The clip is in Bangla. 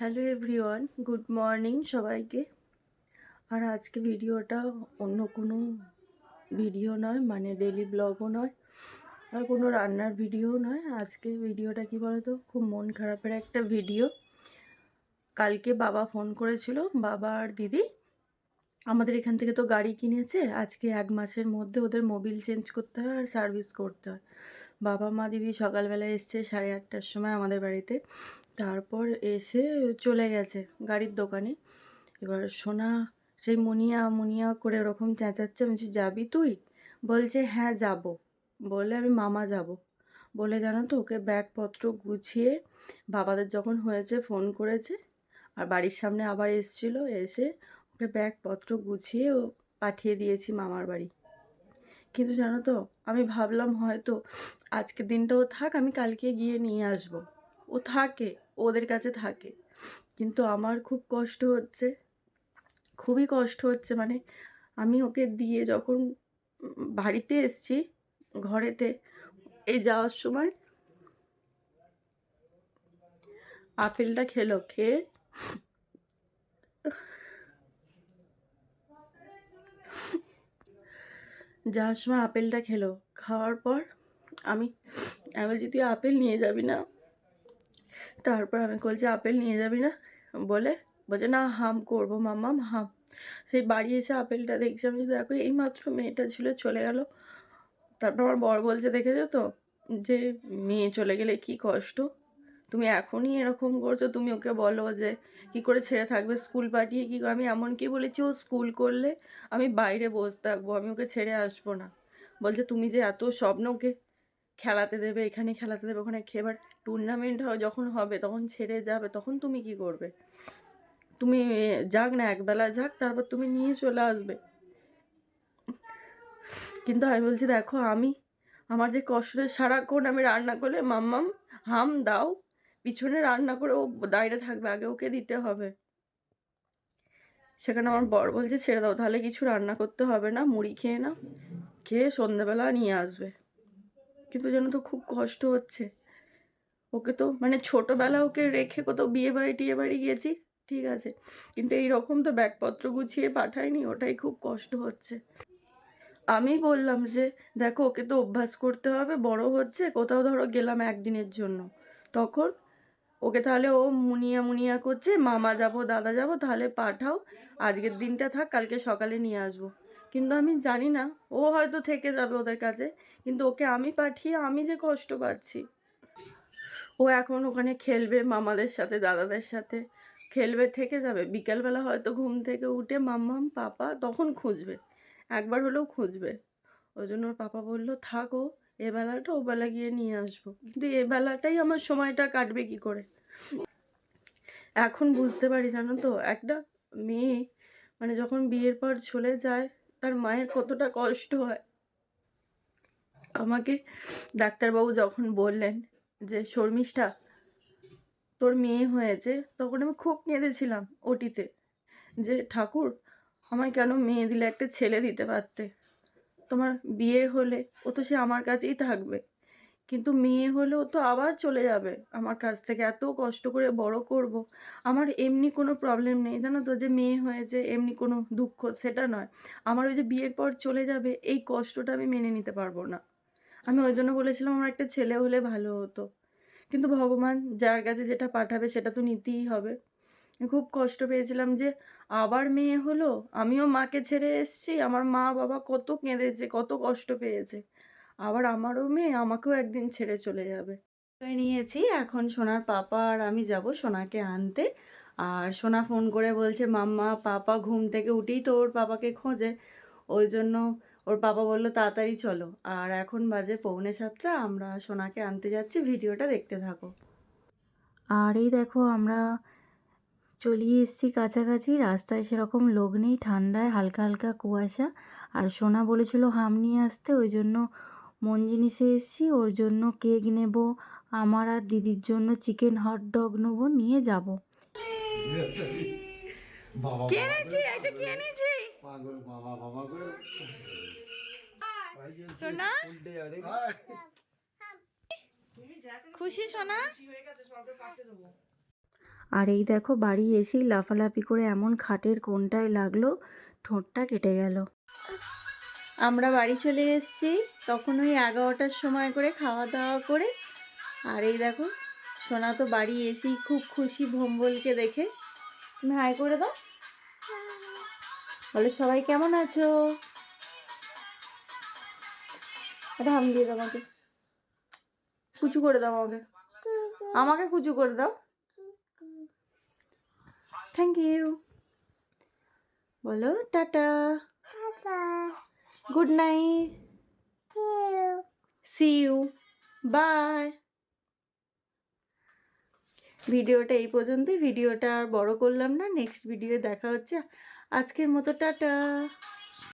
হ্যালো এভরিওয়ান, গুড মর্নিং সবাইকে। আর আজকে ভিডিওটা অন্য কোনো ভিডিও নয় মানে ডেলি ব্লগও নয়, আর কোনো রান্নার ভিডিও নয়। আজকে ভিডিওটা কি বলতো? খুব মন খারাপের একটা ভিডিও। কালকে বাবা ফোন করেছিল, বাবা আর দিদি, আমাদের এখান থেকে তো গাড়ি কিনেছে, আজকে এক মাসের মধ্যে ওদের মোবিল চেঞ্জ করতে হয় আর সার্ভিস করতে হয়। বাবা মা, দিদি সকালবেলা এসছে সাড়ে আটটার সময় আমাদের বাড়িতে। তারপর এসে চলে গেছে গাড়ির দোকানে। এবার সোনা সেই মুনিয়া মুনিয়া করে ওরকম চেঁচাচ্ছে। বলছি, যাবি তুই? বলছে হ্যাঁ যাব। বলে, আমি মামা যাব। বলে, জানো তো, ওকে ব্যাগপত্র গুছিয়ে বাবাদের যখন হয়েছে ফোন করেছে, আর বাড়ির সামনে আবার এসছিল, এসে ওকে ব্যাগপত্র গুছিয়ে ও পাঠিয়ে দিয়েছি মামার বাড়ি। কিন্তু জানো তো, আমি ভাবলাম হয়তো আজকের দিনটাও থাক, আমি কালকে গিয়ে নিয়ে আসব। ও থাকে, ওদের কাছে থাকে। কিন্তু আমার খুব কষ্ট হচ্ছে, খুবই কষ্ট হচ্ছে। মানে আমি ওকে দিয়ে যখন বাড়িতে এসছি, ঘরেতে, এই যাওয়ার সময় আপেলটা খেলো, খেয়ে যাওয়ার সময় আপেলটা খেলো। খাওয়ার পর আমি আমি যদি আপেল নিয়ে যাবি না? তারপর আমি বলছি, আপেল নিয়ে যাবি না? বলে, বলছে, না, হাম করব, মাম্মাম, হাম। সেই বাড়ি এসে আপেলটা দেখছি, আমি দেখো, এইমাত্র মেয়েটা ছিল, চলে গেল। তারপর আমার বর বলছে, দেখেছ তো, যে মেয়ে চলে গেলে কি কষ্ট? তুমি এখনই এরকম করছ, তুমি ওকে বলো যে কি করে ছেড়ে থাকবে, স্কুল পাঠিয়ে কি আমি এমন কি বলেছি, ও স্কুল করলে আমি বাইরে বসে থাকব, আমি ওকে ছেড়ে আসব না। বলছে, তুমি যে এত স্বপ্ন ওকে খেলাতে দেবে, এখানে খেলাতে দেবে, ওখানে এবার টুর্নামেন্ট যখন হবে, তখন ছেড়ে যাবে, তখন তুমি কি করবে? তুমি যাক না, একবেলা যাক, তারপর তুমি নিয়ে চলে আসবে। কিন্তু আমি বলছি, দেখো, আমি, আমার যে কষ্টে সারাক্ষণ আমি রান্না করলে, মাম্মাম, হাম দাও, পিছনে রান্না করে ও দাঁড়িয়ে থাকবে, আগে ওকে দিতে হবে। সেখানে আমার বর বলছে, ছেড়ে দাও, তাহলে কিছু রান্না করতে হবে না, মুড়ি খেয়ে নাও, খেয়ে সন্ধ্যাবেলা নিয়ে আসবে। কিন্তু যেন তো খুব কষ্ট হচ্ছে। ওকে তো মানে ছোটোবেলা ওকে রেখে কোথাও বিয়ে বাড়ি টিয়ে বাড়ি গেছি ঠিক আছে। কিন্তু এই রকম তো ব্যাগপত্র গুছিয়ে পাঠায়নি, ওটাই খুব কষ্ট হচ্ছে। আমি বললাম যে, দেখো, ওকে তো অভ্যাস করতে হবে, বড় হচ্ছে, কোথাও ধরো গেলাম একদিনের জন্য। তখন ওকে তাহলে ও মুনিয়া মুনিয়া করছে, মামা যাব, দাদা যাব, তাহলে পাঠাও, আজকের দিনটা থাক, কালকে সকালে নিয়ে আসব। কিন্তু আমি জানি না, ও হয়তো থেকে যাবে ওদের কাছে কিন্তু ওকে আমি পাঠিয়ে আমি যে কষ্ট পাচ্ছি। ও এখন ওখানে খেলবে মামাদের সাথে, দাদাদের সাথে। খেলবে, থেকে যাবে। বিকেলবেলা হয়তো ঘুম থেকে উঠে মাম্মাম, পাপা তখন খুঁজবে। একবার হলেও খুঁজবে। ওই জন্য ওর পাপা বলল, থাকো এ বেলাটা ও বেলা গিয়ে নিয়ে আসব। কিন্তু এ বেলাটাই আমার সময়টা কাটবে কি করে? এখন বুঝতে পারি, জানো তো, একটা মেয়ে মানে যখন বিয়ের পর চলে যায় তার মায়ের কতটা কষ্ট হয়। আমাকে ডাক্তারবাবু যখন বললেন যে, শর্মিষ্ঠা, তোর মেয়ে হয়েছে, তখন আমি খুব কেঁদেছিলাম ওটিতে যে, ঠাকুর, আমায় কেন মেয়ে দিলে একটা ছেলে দিতে পারতে? তোমার বিয়ে হলে ও তো সে আমার কাছেই থাকবে। কিন্তু মেয়ে হলেও তো আবার চলে যাবে। আমার কাছ থেকে এত কষ্ট করে বড় করব। আমার এমনি কোনো প্রবলেম নেই। জানো তো যে মেয়ে হয়েছে, এমনি কোনো দুঃখ সেটা নয়। আমার ওই যে বিয়ের পর চলে যাবে, এই কষ্টটা আমি মেনে নিতে পারব না। আমি ওই জন্য বলেছিলাম আমার একটা ছেলে হলে ভালো হতো। কিন্তু ভগবান যার কাছে যেটা পাঠাবে সেটা তো নিতেই হবে। খুব কষ্ট পেয়েছিলাম যে আবার মেয়ে হলো, আমিও মাকে ছেড়ে এসেছি। আমার মা বাবা কত কেঁদেছে, কত কষ্ট পেয়েছে। আবার আমারও মেয়ে আমাকেও একদিন ছেড়ে চলে যাবে। নিয়েছি এখন সোনার পাপা আর আমি যাব সোনাকে আনতে। আর সোনা ফোন করে বলছে মাম্মা পাপা ঘুম থেকে উঠেই তো ওর পাপাকে খোঁজে। ওই জন্য ওর পাপা বলল তাড়াতাড়ি চলো। আর এখন বাজে পৌনে সাতটা আমরা সোনাকে আনতে যাচ্ছি ভিডিওটা দেখতে থাকো। আর এই দেখো আমরা চলিয়ে এসেছি কাছাকাছি রাস্তায় সেরকম লোক নেই ঠান্ডায় হালকা হালকা কুয়াশা। আর সোনা বলেছিল হাম নিয়ে আসতে ওই জন্য মন জিনিসে এসেছি ওর জন্য কেক নেব আমার আর দিদির জন্য চিকেন হট ডগ নেব নিয়ে যাব। বাবা কে এনেছি এটা কে এনেছি পাগল বাবা বাবা করে সোনা। খুশি সোনা? আর এই দেখো বাড়ি এসেই লাফালাফি করে এমন খাটের কোনটায় লাগল ঠোঁটটা কেটে গেল। আমরা বাড়ি চলে এসেছি, তখন ওই এগারোটার সময় করে খাওয়া দাওয়া করে। আর এই দেখো, সোনা তো বাড়ি এসেই খুব খুশি ভম্বলকে দেখে। তুমি হাই করে দাও। বলে, সবাই কেমন আছো? হাম দিয়ে দাও আমাকে। কুচু করে দাও আমাকে। আমাকে কুচু করে দাও। থ্যাংক ইউ বলো tata. Good night see you bye ভিডিওটা এই পর্যন্তই। ভিডিওটা আর বড় করলাম না। নেক্সট ভিডিও দেখা হচ্ছে। আজকের মতো, টাটা।